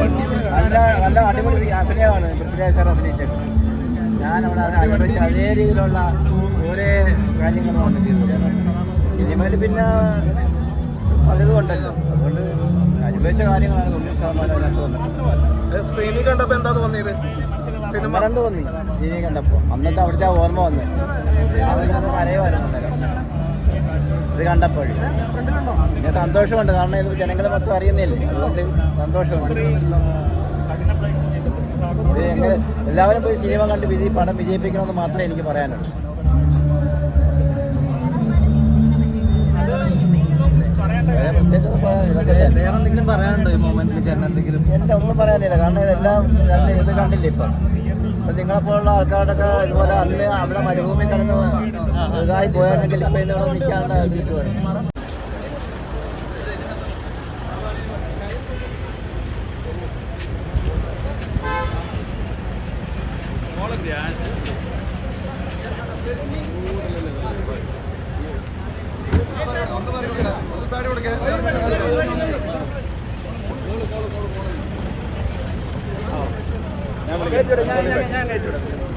നല്ല അടിപൊളി അഭിനയമാണ് പൃഥ്വിരാജ് സാർ അഭിനയിച്ചത്. ഞാൻ അവിടെ അത് അനുഭവിച്ച അതേ രീതിയിലുള്ള ഓരോ കാര്യങ്ങളും ഉണ്ട് സിനിമയിൽ പിന്നെ പലതും ഉണ്ടല്ലോ. അതുകൊണ്ട് അനുഭവിച്ച കാര്യങ്ങളാണ് തൊണ്ണൂറ് ശതമാനം അതിനകത്ത് വന്നത്. സ്ക്രീനിൽ കണ്ടപ്പോൾ എന്താ തോന്നിയത്? സിനിമ? മനം തോന്നി? വി കണ്ടപ്പോൾ അന്നത്തെ അവിടുത്തെ ഓർമ്മ വന്നത് അവരുടെ കരയുമായിരുന്നു ഇത് കണ്ടപ്പോൾ. പിന്നെ സന്തോഷമുണ്ട്. കാരണം ഇത് ജനങ്ങൾ മൊത്തം അറിയുന്നില്ലേ? അതുകൊണ്ട് സന്തോഷമുണ്ട്. എല്ലാവരും പോയി സിനിമ കണ്ട് വിജയി പടം വിജയിപ്പിക്കണമെന്ന് മാത്രമേ എനിക്ക് പറയാനുള്ളൂ. വേറെ എന്തെങ്കിലും പറയാനുണ്ടോ ഈ മൊമെന്റിൽ ചേട്ടൻ എന്തെങ്കിലും? എന്താ ഒന്നും പറയാനില്ല. കാരണം ഇതെല്ലാം ഞാൻ ഇത് കണ്ടില്ല ഇപ്പം. നിങ്ങളെ നിങ്ങളെപ്പോലുള്ള ആൾക്കാരുടെ ഇതുപോലെ അന്ന് അവിടെ മരുഭൂമി കിടന്ന് ഇതായി പോയാണെങ്കിൽ ഇപ്പൊ ഇന്നിവിടെ നിൽക്കാണ്ട് ഇതിലേക്ക് വരും ഞാൻ വിളിക്കാം.